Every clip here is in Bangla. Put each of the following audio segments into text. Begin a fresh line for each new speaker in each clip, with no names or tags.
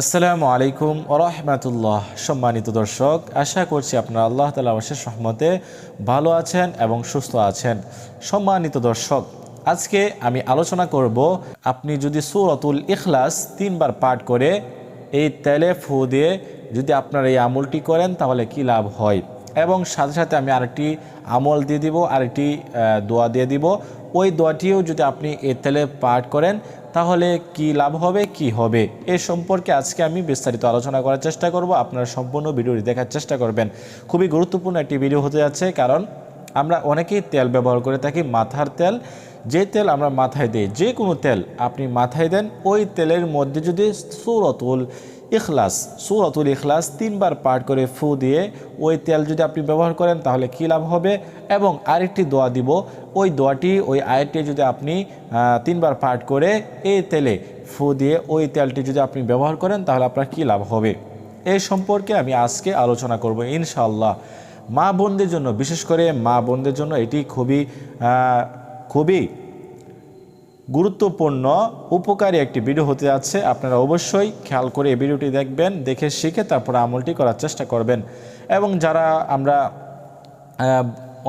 আসসালামু আলাইকুম ওরহমতুল্লাহ সম্মানিত দর্শক, আশা করছি আপনারা আল্লাহ তালা অশেষ রহমতে ভালো আছেন এবং সুস্থ আছেন। সম্মানিত দর্শক, আজকে আমি আলোচনা করব, আপনি যদি সুরতুল ইখলাস তিনবার পাঠ করে এই তেলে ফু দিয়ে যদি আপনার এই আমলটি করেন, তাহলে কি লাভ হয়? এবং সাথে সাথে আমি আরেকটি আমল দিয়ে দিব, আরেকটি দোয়া দিয়ে দিব। ওই দোয়াটিও যদি আপনি এ তেলে পাঠ করেন তাহলে কি লাভ হবে, কি হবে? এ সম্পর্কে আজকে আমি বিস্তারিত আলোচনা করার চেষ্টা করব। আপনারা সম্পূর্ণ ভিডিওটি দেখার চেষ্টা করবেন। খুবই গুরুত্বপূর্ণ একটি ভিডিও হতে যাচ্ছে কারণ আমরা অনেকেই তেল ব্যবহার করে থাকি মাথার তেল। যে তেল আমরা মাথায় দিই, যে কোনো তেল আপনি মাথায় দেন, ওই তেলের মধ্যে যদি সুরতুল ইখলাস, সুরতুল ইখলাস তিনবার পাঠ করে ফু দিয়ে ওই তেল যদি আপনি ব্যবহার করেন তাহলে কী লাভ হবে? এবং আরেকটি দোয়া দিব, ওই দোয়াটি, ওই আয়টি যদি আপনি তিনবার পাঠ করে এই তেলে ফু দিয়ে ওই তেলটি যদি আপনি ব্যবহার করেন তাহলে আপনার কী লাভ হবে? এই সম্পর্কে আমি আজকে আলোচনা করব ইনশাআল্লাহ। মা বোনদের জন্য, বিশেষ করে মা বোনদের জন্য এটি খুবই খুবই গুরুত্বপূর্ণ, উপকারী একটি ভিডিও হতে যাচ্ছে। আপনারা অবশ্যই খেয়াল করে এই ভিডিওটি দেখবেন, দেখে শিখে তারপরে আমলটি করার চেষ্টা করবেন। এবং যারা আমরা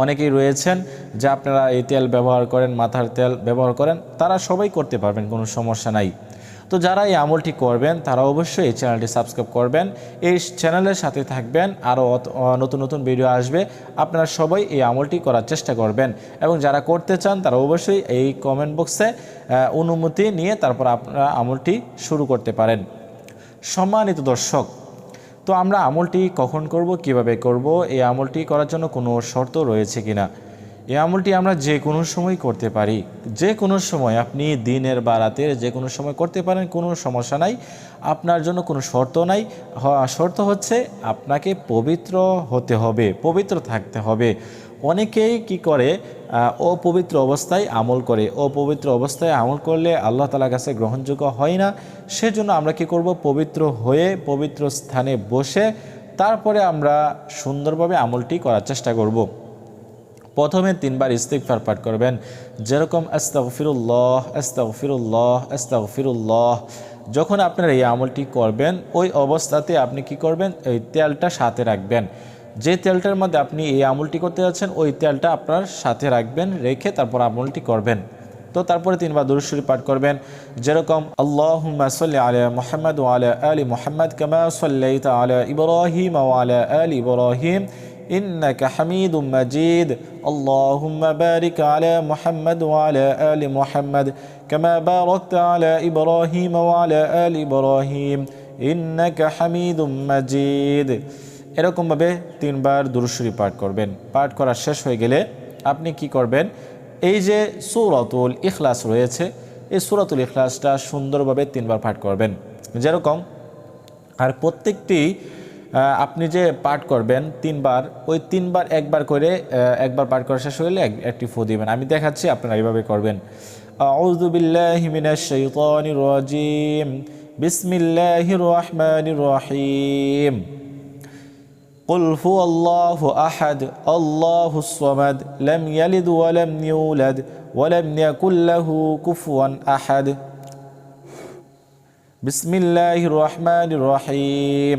অনেকেই রয়েছেন, যে আপনারা এই তেল ব্যবহার করেন, মাথার তেল ব্যবহার করেন, তারা সবাই করতে পারবেন, কোনো সমস্যা নাই। তো যারা এই আমলটি করবেন, তারা অবশ্যই এই চ্যানেলটি সাবস্ক্রাইব করবেন। এই চ্যানেলের সাথে থাকবেন, আরও নতুন নতুন ভিডিও আসবে। আপনারা সবাই এই আমলটি করার চেষ্টা করবেন। এবং যারা করতে চান, তারা অবশ্যই এই কমেন্ট বক্সে অনুমতি নিয়ে তারপর আপনারা আমলটি শুরু করতে পারেন। সম্মানিত দর্শক, তো আমরা আমলটি কখন করব, কীভাবে করব, এই আমলটি করার জন্য কোনো শর্ত রয়েছে কিনা? এই আমলটি আমরা যে কোনো সময় করতে পারি। যে কোনো সময় আপনি দিনের বা রাতের যে কোনো সময় করতে পারেন, কোনো সমস্যা নাই। আপনার জন্য কোনো শর্ত নাই। শর্ত হচ্ছে আপনাকে পবিত্র হতে হবে, পবিত্র থাকতে হবে। অনেকেই কি করে অপবিত্র অবস্থায় আমল করে। অপবিত্র অবস্থায় আমল করলে আল্লাহ তালার কাছে গ্রহণযোগ্য হয় না। সেজন্য আমরা কি করব? পবিত্র হয়ে, পবিত্র স্থানে বসে তারপরে আমরা সুন্দরভাবে আমলটি করার চেষ্টা করব। প্রথমে তিনবার ইস্তিগফার পাঠ করবেন। যেরকম আস্তাগফিরুল্লাহ আস্তাগফিরুল্লাহ আস্তাগফিরুল্লাহ। যখন আপনারা এই আমলটি করবেন, ওই অবস্থাতে আপনি কি করবেন? এই তেলটা সাথে রাখবেন। যে তেলটার মধ্যে আপনি এই আমলটি করতে যাচ্ছেন, ওই তেলটা আপনার সাথে রাখবেন, রেখে তারপর আমলটি করবেন। তো তারপরে তিনবার দুরুশ্বরী পাঠ করবেন। যেরকম, আল্লাহুম্মা সাল্লি আলা মুহাম্মদ ওয়া আলা আলি মুহাম্মদ কামা সাল্লাইতা আলা ইব্রাহিম ওয়া আলা আলি إنك حميد مجيد اللهم بارك على محمد وعلى آل محمد كما باركت على إبراهيم وعلى آل إبراهيم إنك حميد مجيد এরকমভাবে তিনবার দুরুশ্বরী পাঠ করবেন পাঠ করা শেষ হয়ে গেলে আপনি কি করবেন এই যে সূরাতুল ইখলাস রয়েছে এই সূরাতুল ইখলাসটা সুন্দরভাবে তিনবার পাঠ করবেন যেরকম আর প্রত্যেকটি আহ, আপনি যে পাঠ করবেন তিনবার ওই তিনবার একবার করে আহ, একবার পাঠ করা শেষ হলে এক- একটি ফু দিবেন আমি দেখাচ্ছি আপনারা এইভাবে করবেন আউযু বিল্লাহি মিনাশ শাইতানির রাজিম বিসমিল্লাহির রহমানির রহিম قل هو الله أحد الله الصمد لم يلد ولم يولد ولم يكن له كفوا أحد بسم الله الرحمن الرحيم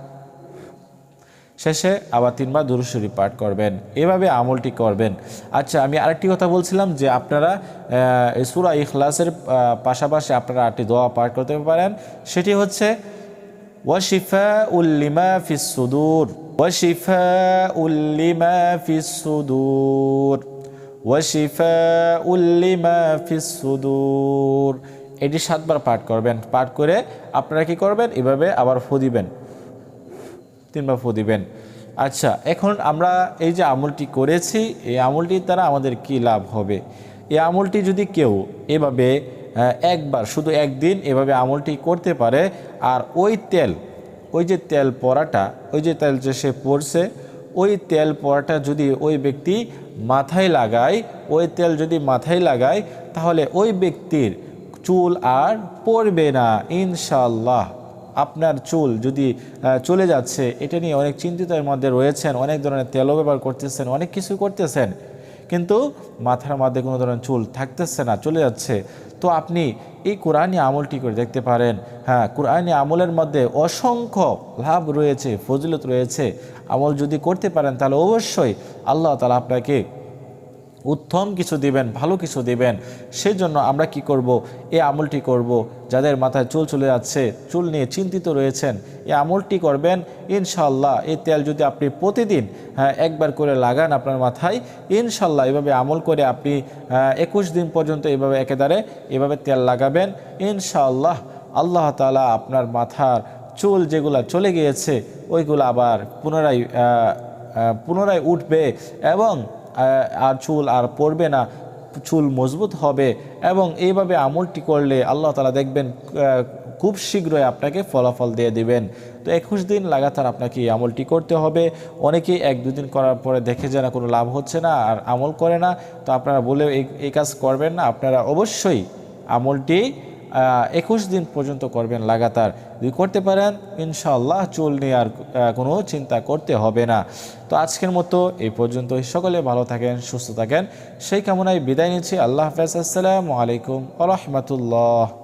শেষে আবার তিনবার দুরুশ্বরী পাঠ করবেন। এভাবে আমলটি করবেন। আচ্ছা আমি আরেকটি কথা বলছিলাম যে আপনারা সুরা ইখলাসের পাশাপাশি আপনারা আটটি দোয়া পাঠ করতে পারেন। সেটি হচ্ছে ওয়াশিফা উল্লিমা ফিস সুদূর ওয়াশিফা উল্লিমা ফিস সুদূর ওয়াশিফা উল্লিমা ফিস সুদূর এটি সাতবার পাঠ করবেন। পাঠ করে আপনারা কি করবেন? এভাবে আবার ফু দিবেন। তিনবার ফু দিবেন। আচ্ছা এখন আমরা এই যে আমলটি করেছি, এই আমলটির দ্বারা আমাদের কি লাভ হবে? এই আমলটি যদি কেউ এভাবে একবার, শুধু একদিন এভাবে আমলটি করতে পারে, আর ওই তেল, ওই যে তেল পরাটা, ওই যে তেল যে সে পড়ছে ওই তেল পড়াটা যদি ওই ব্যক্তি মাথায় লাগায়, ওই তেল যদি মাথায় লাগায়, তাহলে ওই ব্যক্তির চুল আর পড়বে না ইনশাল্লাহ আপনার চুল যদি চলে যাচ্ছে, এটা নিয়ে অনেক চিন্তিতের মধ্যে রয়েছেন, অনেক ধরনের তেলও ব্যবহার করতেছেন, অনেক কিছু করতেছেন, কিন্তু মাথার মধ্যে কোনো ধরনের চুল থাকতেছে না, চলে যাচ্ছে। তো আপনি এই কোরআনী আমলটি করে দেখতে পারেন। হ্যাঁ কোরআনী আমলের মধ্যে অসংখ্য লাভ রয়েছে, ফজিলত রয়েছে। আমল যদি করতে পারেন, তাহলে অবশ্যই আল্লাহ তালা আপনাকে উত্তম কিছু দিবেন ভালো কিছু দিবেন সেই জন্য আমরা কি করব? এই আমলটি করব। যাদের মাথায় চুল চলে যাচ্ছে চুল নিয়ে চিন্তিত রয়েছেন এই আমলটি করবেন। ইনশাল্লাহ এই তেল যদি আপনি প্রতিদিন হ্যাঁ, একবার করে লাগান আপনার মাথায় ইনশাল্লাহ এভাবে আমল করে আপনি একুশ দিন পর্যন্ত এভাবে একেবারে এভাবে তেল লাগাবেন। ইনশাল্লাহ আল্লাহ তালা আপনার মাথার চুল যেগুলো চলে গিয়েছে ওইগুলো আবার পুনরায় পুনরায় উঠবে এবং আর চুল আর পড়বে না, চুল মজবুত হবে এবং এইভাবে আমলটি করলে আল্লাহ তালা দেখবেন খুব শীঘ্রই আপনাকে ফলাফল দিয়ে দিবেন। তো একুশ দিন লাগাতার আপনাকে আমলটি করতে হবে। অনেকেই এক দুদিন করার পরে দেখে যে না কোনো লাভ হচ্ছে না আর আমল করে না। তো আপনারা বলে এই কাজ করবেন না। আপনারা অবশ্যই আমলটি একুশ দিন পর্যন্ত করবেন লাগাতার। যদি করতে পারেন, ইনশাআল্লাহ চুল নিয়ে আর কোনো চিন্তা করতে হবে না। তো আজকের মতো এই পর্যন্ত সকলে ভালো থাকেন, সুস্থ থাকেন। সেই কামনায় বিদায় নিচ্ছি। আল্লাহ হাফেজ। আসসালামু আলাইকুম আ রহমতুল্লাহ।